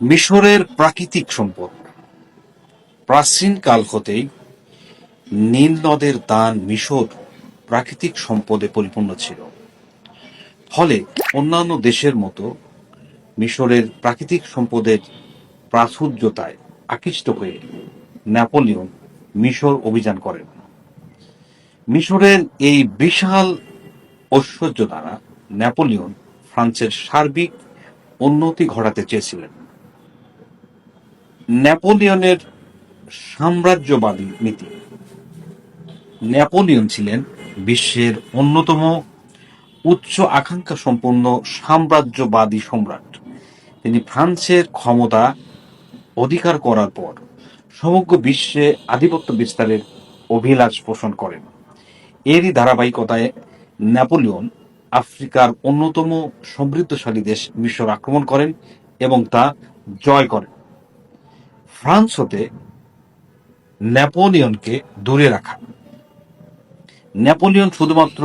মিশরের প্রাকৃতিক সম্পদ। প্রাচীন কাল হতেই নীল নদের দান মিশর প্রাকৃতিক সম্পদে পরিপূর্ণ ছিল। ফলে অন্যান্য দেশের মতো মিশরের প্রাকৃতিক সম্পদের প্রাচুর্যতায় আকৃষ্ট হয়ে নেপোলিয়ন মিশর অভিযান করেন। মিশরের এই বিশাল ঐশ্বর্য দ্বারা নেপোলিয়ন ফ্রান্সের সার্বিক উন্নতি ঘটাতে চেয়েছিলেন। নেপোলিয়নের সাম্রাজ্যবাদী নীতি। নেপোলিয়ন ছিলেন বিশ্বের অন্যতম উচ্চ আকাঙ্ক্ষা সম্পন্ন সাম্রাজ্যবাদী সম্রাট। তিনি ফ্রান্সের ক্ষমতা অধিকার করার পর সমগ্র বিশ্বে আধিপত্য বিস্তারের অভিলাষ পোষণ করেন। এরই ধারাবাহিকতায় নেপোলিয়ন আফ্রিকার অন্যতম সমৃদ্ধশালী দেশ মিশর আক্রমণ করেন এবং তা জয় করেন। ফ্রান্স হতে নেপোলিয়নকে দূরে রাখা। নেপোলিয়ন শুধুমাত্র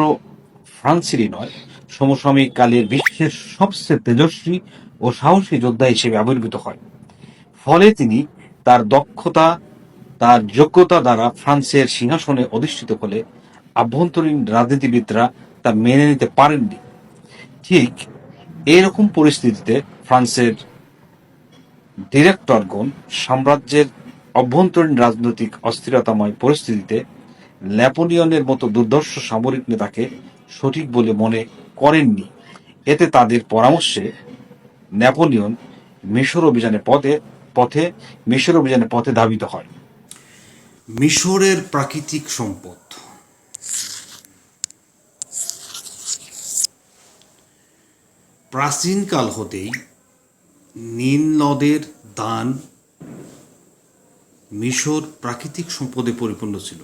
ফ্রান্সেরই নয় সমসাময়িক কালের বিশ্বের সবচেয়ে তেজস্বী ও সাহসী যোদ্ধা হিসেবে আবির্ভূত হয়। ফলে তিনি তার দক্ষতা, তার যোগ্যতা দ্বারা ফ্রান্সের সিংহাসনে অধিষ্ঠিত হলে আভ্যন্তরীণ রাজনীতিবিদরা তা মেনে নিতে পারেননি। ঠিক এরকম পরিস্থিতিতে ফ্রান্সের ডিরেক্টরগণ সাম্রাজ্যের অভ্যন্তরীণ রাজনৈতিক অস্থিরতাময় পরিস্থিতিতে নেপোলিয়নের মতো দুর্ধর্ষ সামরিক নেতাকে সঠিক বলে মনে করেননি। এতে তাদের পরামর্শে নেপোলিয়ন মিশর অভিযানে পথে পথে, মিশর অভিযানের পথে ধাবিত হয়। মিশরের প্রাকৃতিক সম্পদ। প্রাচীনকাল হতেই নীল নদের দান মিশর প্রাকৃতিক সম্পদে পরিপূর্ণ ছিল।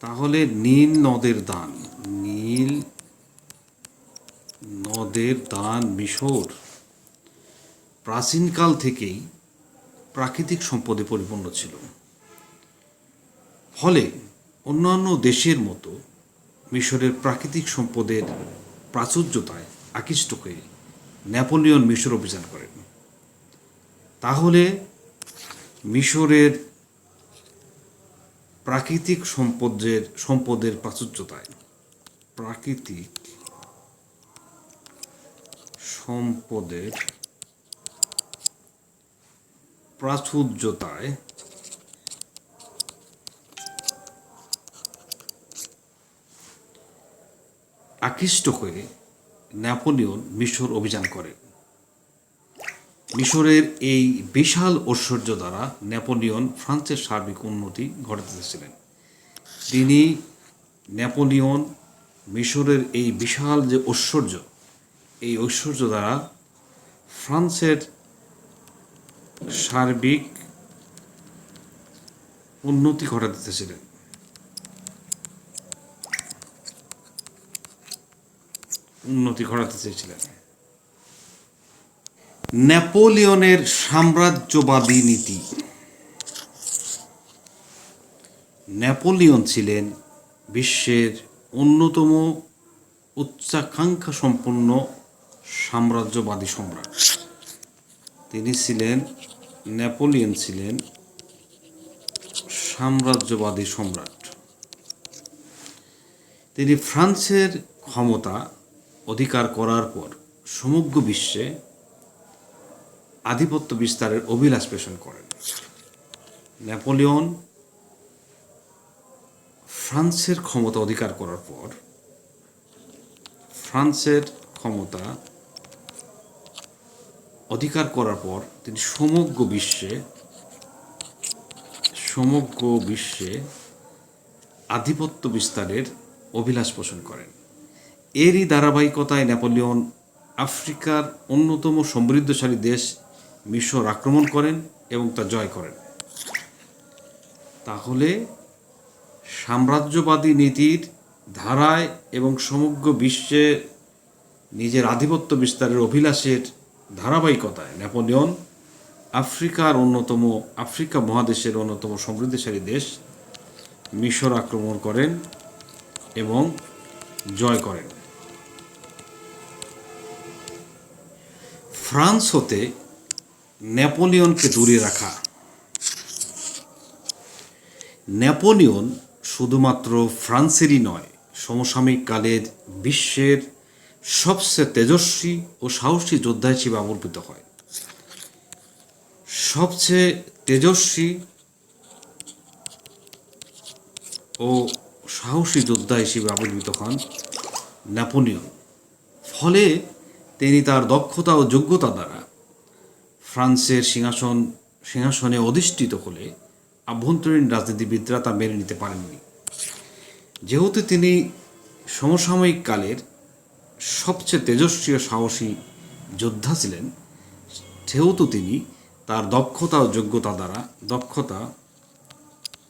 তাহলে নীল নদের দান নীল নদের দান মিশর প্রাচীনকাল থেকেই প্রাকৃতিক সম্পদে পরিপূর্ণ ছিল। ফলে অন্যান্য দেশের মতো মিশরের প্রাকৃতিক সম্পদের প্রাচুর্যতায় আকৃষ্ট হয়ে নেপোলিয়ন মিশর অভিযান করেন তাহলে মিশরের প্রাকৃতিক সম্পদের সম্পদের প্রাচুর্যতায়, প্রাকৃতিক সম্পদের প্রাচুর্যতায় আকৃষ্ট হয়ে নেপোলিয়ন মিশর অভিযান করে। মিশরের এই বিশাল ঐশ্বর্য দ্বারা নেপোলিয়ন ফ্রান্সের সার্বিক উন্নতি ঘটাতেছিলেন। তিনি নেপোলিয়ন মিশরের এই বিশাল যে ঐশ্বর্য, এই ঐশ্বর্য দ্বারা ফ্রান্সের সার্বিক উন্নতি ঘটাতেছিলেন। উন্নতি ঘটাতে চেয়েছিলেন। নেপোলিয়নের সাম্রাজ্যবাদী নীতি। নেপোলিয়ন ছিলেন বিশ্বের অন্যতম উচ্চাকাঙ্ক্ষা সম্পন্ন সাম্রাজ্যবাদী সম্রাট। তিনি ছিলেন, নেপোলিয়ন ছিলেন সাম্রাজ্যবাদী সম্রাট। তিনি ফ্রান্সের ক্ষমতা অধিকার করার পর সমগ্র বিশ্বে আধিপত্য বিস্তারের অভিলাষ পোষণ করেন। নেপোলিয়ন ফ্রান্সের ক্ষমতা অধিকার করার পর ফ্রান্সের ক্ষমতা অধিকার করার পর তিনি সমগ্র বিশ্বে সমগ্র বিশ্বে আধিপত্য বিস্তারের অভিলাষ পোষণ করেন। এরই ধারাবাহিকতায় নেপোলিয়ন আফ্রিকার অন্যতম সমৃদ্ধশালী দেশ মিশর আক্রমণ করেন এবং তা জয় করেন। তাহলে সাম্রাজ্যবাদী নীতির ধারায় এবং সমগ্র বিশ্বে নিজের আধিপত্য বিস্তারের অভিলাষের ধারাবাহিকতায় নেপোলিয়ন আফ্রিকার অন্যতম, আফ্রিকা মহাদেশের অন্যতম সমৃদ্ধশালী দেশ মিশর আক্রমণ করেন এবং জয় করেন। ফ্রান্স হতে নেপোলিয়নকে দূরে রাখা। নেপোলিয়ন শুধুমাত্র ফ্রান্সেরই নয়, সমসাময়িক কালের বিশ্বের সবচেয়ে তেজস্বী ও সাহসী যোদ্ধা হিসেবে আবির্ভূত হয়। সবচেয়ে তেজস্বী ও সাহসী যোদ্ধা হিসেবে আবির্ভূত হন নেপোলিয়ন। ফলে তিনি তার দক্ষতা ও যোগ্যতা দ্বারা ফ্রান্সের সিংহাসন, সিংহাসনে অধিষ্ঠিত হলে আভ্যন্তরীণ রাজনীতিবিদরা তা মেনে নিতে পারেননি। যেহেতু তিনি সমসাময়িক কালের সবচেয়ে তেজস্বী সাহসী যোদ্ধা ছিলেন, সেহেতু তিনি তার দক্ষতা ও যোগ্যতা দ্বারা, দক্ষতা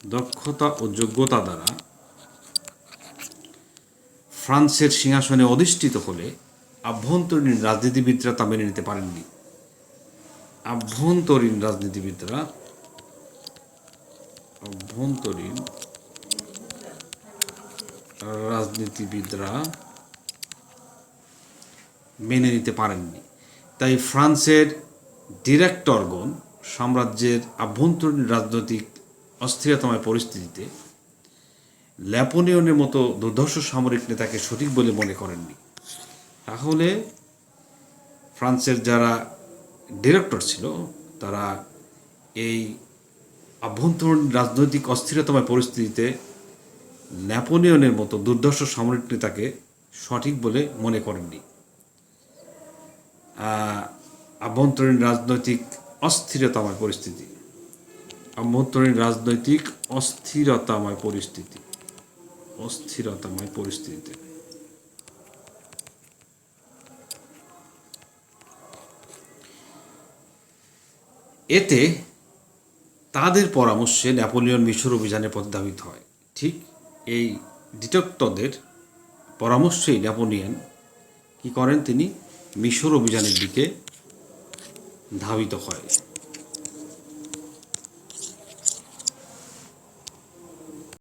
দক্ষতা ও যোগ্যতা দ্বারা ফ্রান্সের সিংহাসনে অধিষ্ঠিত হলে আভ্যন্তরীণ রাজনীতিবিদরা তা মেনে নিতে পারেননি। আভ্যন্তরীণ রাজনীতিবিদরা অভ্যন্তরীণ রাজনীতিবিদরা মেনে নিতে পারেননি। তাই ফ্রান্সের ডিরেক্টরগণ সাম্রাজ্যের আভ্যন্তরীণ রাজনৈতিক অস্থিরতময় পরিস্থিতিতে ল্যাপোনিয়নের মতো দুর্ধর্ষ সামরিক নেতাকে সঠিক বলে মনে করেননি। তাহলে ফ্রান্সের যারা ডিরেক্টর ছিল, তারা এই আভ্যন্তরীণ রাজনৈতিক অস্থিরতাময় পরিস্থিতিতে ন্যাপোলিয়নের মতো দুর্দর্শ সামরিক নেতাকে সঠিক বলে মনে করেননি। আভ্যন্তরীণ রাজনৈতিক অস্থিরতাময় পরিস্থিতি। আভ্যন্তরীণ রাজনৈতিক অস্থিরতাময় পরিস্থিতি। অস্থিরতাময় পরিস্থিতিতে। এতে তাদের পরামর্শে নেপোলিয়ন মিশর অভিযানে প্রধাবিত হয়। ঠিক এই ডিটেক্টরদের পরামর্শেই নেপোলিয়ন কি করেন তিনি? মিশর অভিযানের দিকে ধাবিত হয়।